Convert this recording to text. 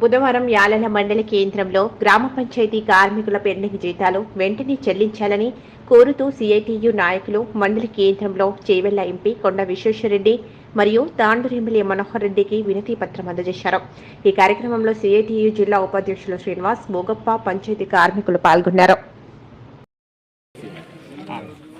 బుధవారం యాలన మండలి కేంద్రంలో గ్రామ పంచాయతీ కార్మికుల పెండింగ్ జీతాలు వెంటనే చెల్లించాలని కోరుతూ సిఐటియు నాయకులు మండలి కేంద్రంలో చేవెళ్ళ ఎంపీ కొండ విశ్వేశ్వరరెడ్డి మరియు తాండూరు ఎమ్మెల్యే మనోహర్ రెడ్డికి వినతి పత్రం అందజేశారు. ఈ కార్యక్రమంలో సిఐటియు జిల్లా ఉపాధ్యక్షులు శ్రీనివాస్ మోగప్ప పంచాయతీ కార్మికులు పాల్గొన్నారు.